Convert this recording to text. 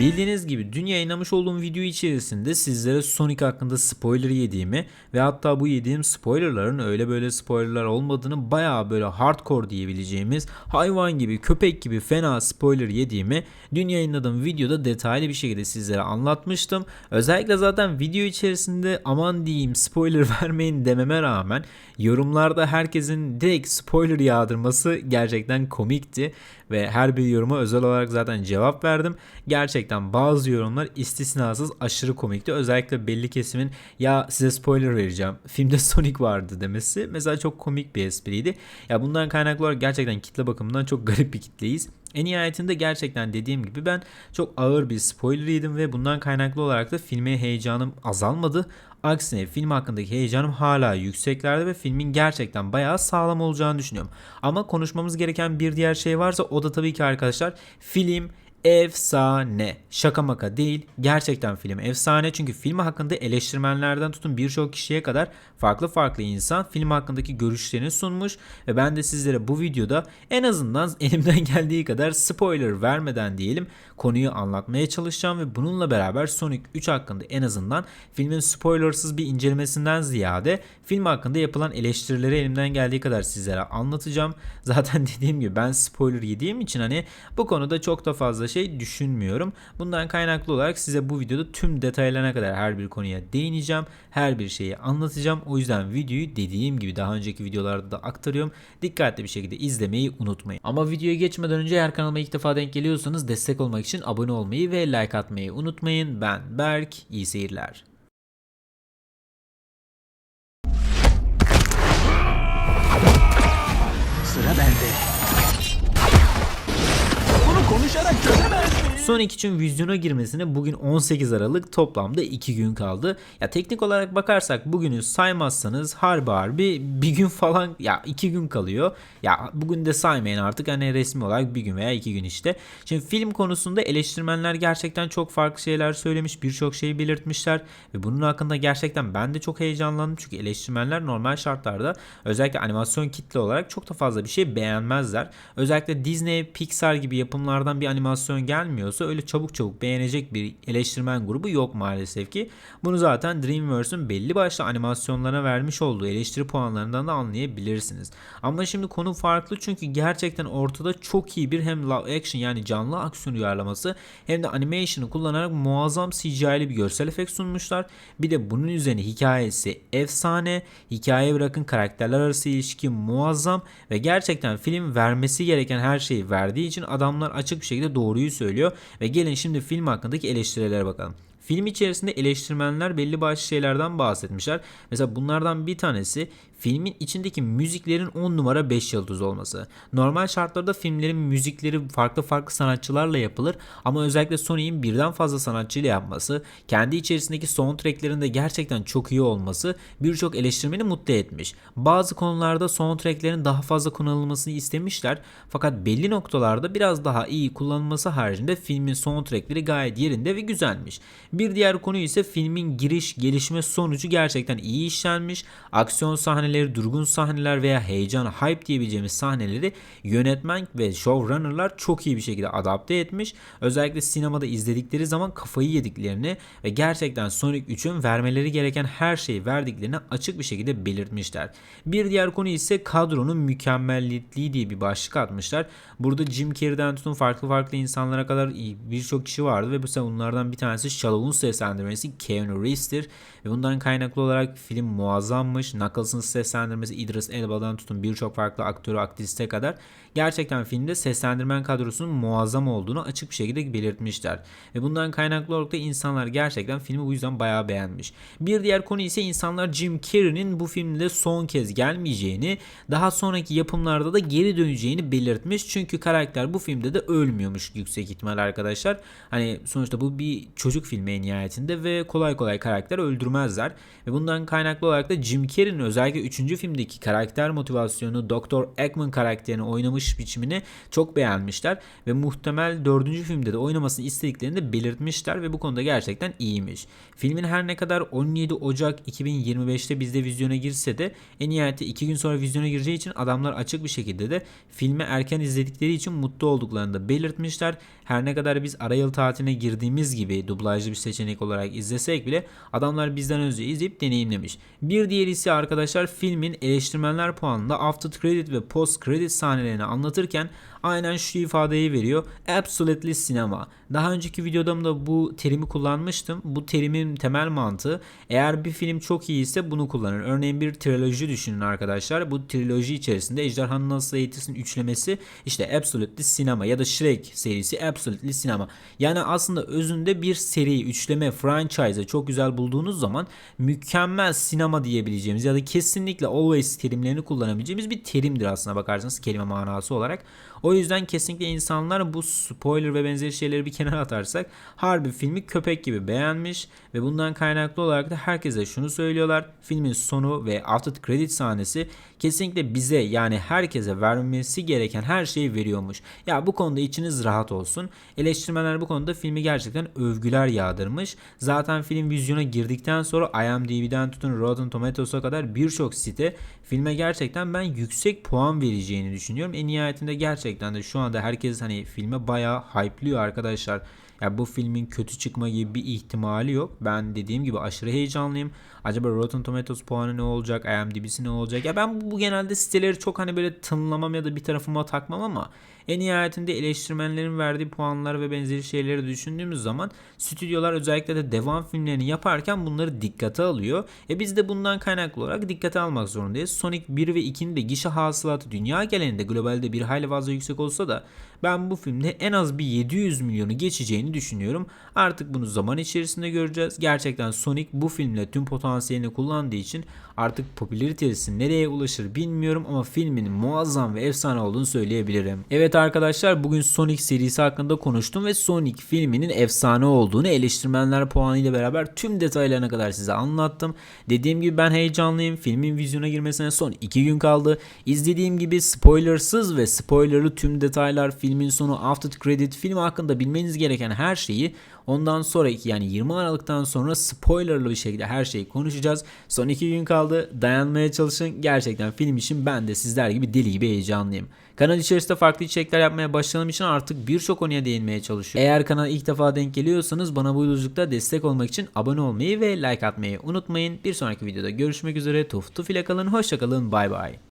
Bildiğiniz gibi dün yayınlamış olduğum video içerisinde sizlere Sonic hakkında spoiler yediğimi ve hatta bu yediğim spoilerların öyle böyle spoilerlar olmadığını bayağı böyle hardcore diyebileceğimiz hayvan gibi köpek gibi fena spoiler yediğimi dün yayınladığım videoda detaylı bir şekilde sizlere anlatmıştım. Özellikle zaten video içerisinde aman diyeyim spoiler vermeyin dememe rağmen yorumlarda herkesin direkt spoiler yağdırması gerçekten komikti ve her bir yoruma özel olarak zaten cevap verdim. Gerçekten bazı yorumlar istisnasız aşırı komikti. Özellikle belli kesimin ya size spoiler vereceğim. Filmde Sonic vardı demesi mesela çok komik bir espriydi. Ya bundan kaynaklı olarak gerçekten kitle bakımından çok garip bir kitleyiz. En nihayetinde gerçekten dediğim gibi ben çok ağır bir spoiler yedim ve bundan kaynaklı olarak da filme heyecanım azalmadı. Aksine film hakkındaki heyecanım hala yükseklerde ve filmin gerçekten bayağı sağlam olacağını düşünüyorum. Ama konuşmamız gereken bir diğer şey varsa o da tabii ki arkadaşlar film efsane. Şaka maka değil. Gerçekten film efsane. Çünkü film hakkında eleştirmenlerden tutun birçok kişiye kadar farklı farklı insan film hakkındaki görüşlerini sunmuş. Ve ben de sizlere bu videoda en azından elimden geldiği kadar spoiler vermeden diyelim konuyu anlatmaya çalışacağım. Ve bununla beraber Sonic 3 hakkında en azından filmin spoilersız bir incelemesinden ziyade film hakkında yapılan eleştirileri elimden geldiği kadar sizlere anlatacağım. Zaten dediğim gibi ben spoiler yediğim için hani bu konuda çok da fazla şey düşünmüyorum. Bundan kaynaklı olarak size bu videoda tüm detaylarına kadar her bir konuya değineceğim. Her bir şeyi anlatacağım. O yüzden videoyu dediğim gibi daha önceki videolarda da aktarıyorum. Dikkatli bir şekilde izlemeyi unutmayın. Ama videoya geçmeden önce eğer kanalıma ilk defa denk geliyorsanız destek olmak için abone olmayı ve like atmayı unutmayın. Ben Berk. İyi seyirler. Sıra bende. Konuşarak çözemez? Sonic için vizyona girmesine bugün 18 Aralık toplamda 2 gün kaldı. Ya teknik olarak bakarsak bugünü saymazsanız harbi harbi bir gün falan ya 2 gün kalıyor. Ya bugün de saymayın artık hani resmi olarak bir gün veya 2 gün işte. Şimdi film konusunda eleştirmenler gerçekten çok farklı şeyler söylemiş. Birçok şeyi belirtmişler ve bunun hakkında gerçekten ben de çok heyecanlandım. Çünkü eleştirmenler normal şartlarda özellikle animasyon kitle olarak çok da fazla bir şey beğenmezler. Özellikle Disney, Pixar gibi yapımlardan bir animasyon gelmiyorsa öyle çabuk çabuk beğenecek bir eleştirmen grubu yok maalesef ki. Bunu zaten DreamWorks'un belli başlı animasyonlarına vermiş olduğu eleştiri puanlarından da anlayabilirsiniz. Ama şimdi konu farklı çünkü gerçekten ortada çok iyi bir hem live action yani canlı aksiyon uyarlaması hem de animation'ı kullanarak muazzam CGI'li bir görsel efekt sunmuşlar. Bir de bunun üzerine hikayesi efsane, hikaye bırakın karakterler arası ilişki muazzam ve gerçekten film vermesi gereken her şeyi verdiği için adamlar açık bir şekilde doğruyu söylüyor ve gelin şimdi film hakkındaki eleştirilere bakalım. Film içerisinde eleştirmenler belli başlı şeylerden bahsetmişler. Mesela bunlardan bir tanesi filmin içindeki müziklerin 10 numara 5 yıldız olması. Normal şartlarda filmlerin müzikleri farklı farklı sanatçılarla yapılır ama özellikle Sony'in birden fazla sanatçıyla yapması, kendi içerisindeki soundtracklerin de gerçekten çok iyi olması birçok eleştirmeni mutlu etmiş. Bazı konularda soundtracklerin daha fazla kullanılmasını istemişler fakat belli noktalarda biraz daha iyi kullanılması haricinde filmin soundtrackleri gayet yerinde ve güzelmiş. Bir diğer konu ise filmin giriş, gelişme sonucu gerçekten iyi işlenmiş. Aksiyon sahneleri, durgun sahneler veya heyecan, hype diyebileceğimiz sahneleri yönetmen ve showrunnerlar çok iyi bir şekilde adapte etmiş. Özellikle sinemada izledikleri zaman kafayı yediklerini ve gerçekten Sonic 3'ün vermeleri gereken her şeyi verdiklerini açık bir şekilde belirtmişler. Bir diğer konu ise kadronun mükemmelliyetliği diye bir başlık atmışlar. Burada Jim Carrey'den tutun farklı farklı insanlara kadar birçok kişi vardı ve bu sefer bunlardan bir tanesi Shallow'un seslendirmesi Keanu Reeves'tir. Ve bundan kaynaklı olarak film muazzammış. Knuckles'ın seslendirmesi İdris Elba'dan tutun birçok farklı aktörü aktriste kadar gerçekten filmde seslendirmen kadrosunun muazzam olduğunu açık bir şekilde belirtmişler. Ve bundan kaynaklı olarak da insanlar gerçekten filmi bu yüzden bayağı beğenmiş. Bir diğer konu ise insanlar Jim Carrey'nin bu filmde son kez gelmeyeceğini, daha sonraki yapımlarda da geri döneceğini belirtmiş. Çünkü karakter bu filmde de ölmüyormuş yüksek ihtimal arkadaşlar. Hani sonuçta bu bir çocuk filmi en nihayetinde ve kolay kolay karakter öldürmezler. Ve bundan kaynaklı olarak da Jim Carrey'nin özellikle 3. filmdeki karakter motivasyonu Dr. Eggman karakterini oynamış biçimini çok beğenmişler ve muhtemel 4. filmde de oynamasını istediklerini de belirtmişler ve bu konuda gerçekten iyiymiş. Filmin her ne kadar 17 Ocak 2025'te bizde vizyona girse de en nihayeti 2 gün sonra vizyona gireceği için adamlar açık bir şekilde de filmi erken izledikleri için mutlu olduklarını da belirtmişler. Her ne kadar biz ara yıl tatiline girdiğimiz gibi dublajlı bir seçenek olarak izlesek bile adamlar bizden önce izleyip deneyimlemiş. Bir diğer ise arkadaşlar filmin eleştirmenler puanında after credit ve post credit sahnelerini anlatırken aynen şu ifadeyi veriyor. Absolutely sinema. Daha önceki videoda da bu terimi kullanmıştım. Bu terimin temel mantığı eğer bir film çok iyi ise bunu kullanır. Örneğin bir triloji düşünün arkadaşlar. Bu triloji içerisinde Ejderhanı Nasıl Eğitirsin üçlemesi işte Absolutely sinema ya da Shrek serisi Absolutely sinema. Yani aslında özünde bir seri, üçleme, franchise çok güzel bulduğunuz zaman mükemmel sinema diyebileceğimiz ya da kesinlikle always terimlerini kullanabileceğimiz bir terimdir aslına bakarsanız kelime manası olarak. O yüzden kesinlikle insanlar bu spoiler ve benzeri şeyleri bir kenara atarsak harbi filmi köpek gibi beğenmiş ve bundan kaynaklı olarak da herkese şunu söylüyorlar. Filmin sonu ve after credit sahnesi kesinlikle bize yani herkese vermesi gereken her şeyi veriyormuş. Ya bu konuda içiniz rahat olsun. Eleştirmenler bu konuda filmi gerçekten övgüler yağdırmış. Zaten film vizyona girdikten sonra IMDb'den tutun Rotten Tomatoes'a kadar birçok site filme gerçekten ben yüksek puan vereceğini düşünüyorum. En nihayetinde gerçekten de şu anda herkes hani filme bayağı hype'lıyor arkadaşlar. Ya bu filmin kötü çıkma gibi bir ihtimali yok. Ben dediğim gibi aşırı heyecanlıyım. Acaba Rotten Tomatoes puanı ne olacak? IMDb'si ne olacak? Ya ben bu, genelde siteleri çok hani böyle tınlamam ya da bir tarafıma takmam ama en nihayetinde eleştirmenlerin verdiği puanlar ve benzeri şeyleri düşündüğümüz zaman stüdyolar özellikle de devam filmlerini yaparken bunları dikkate alıyor. E biz de bundan kaynaklı olarak dikkate almak zorundayız. Sonic 1 ve 2'nin de gişe hasılatı dünya genelinde globalde bir hayli fazla yüksek olsa da ben bu filmde en az bir 700 milyonu geçeceğini düşünüyorum. Artık bunu zaman içerisinde göreceğiz. Gerçekten Sonic bu filmle tüm potansiyelini kullandığı için artık popülaritesi nereye ulaşır bilmiyorum ama filmin muazzam ve efsane olduğunu söyleyebilirim. Evet arkadaşlar bugün Sonic serisi hakkında konuştum ve Sonic filminin efsane olduğunu eleştirmenler puanıyla beraber tüm detaylarına kadar size anlattım. Dediğim gibi ben heyecanlıyım. Filmin vizyona girmesine son 2 gün kaldı. İzlediğim gibi spoilersız ve spoilerlı tüm detaylar, filmin sonu, after credit, film hakkında bilmeniz gereken her şeyi Ondan sonraki yani 20 Aralık'tan sonra spoilerlı bir şekilde her şeyi konuşacağız. Son 2 gün kaldı. Dayanmaya çalışın. Gerçekten film için ben de sizler gibi deli gibi heyecanlıyım. Kanal içerisinde farklı içerikler yapmaya başladığım için artık birçok konuya değinmeye çalışıyorum. Eğer kanala ilk defa denk geliyorsanız bana bu yolculukta destek olmak için abone olmayı ve like atmayı unutmayın. Bir sonraki videoda görüşmek üzere. Tuf tuf ile kalın. Hoşçakalın. Bay bay.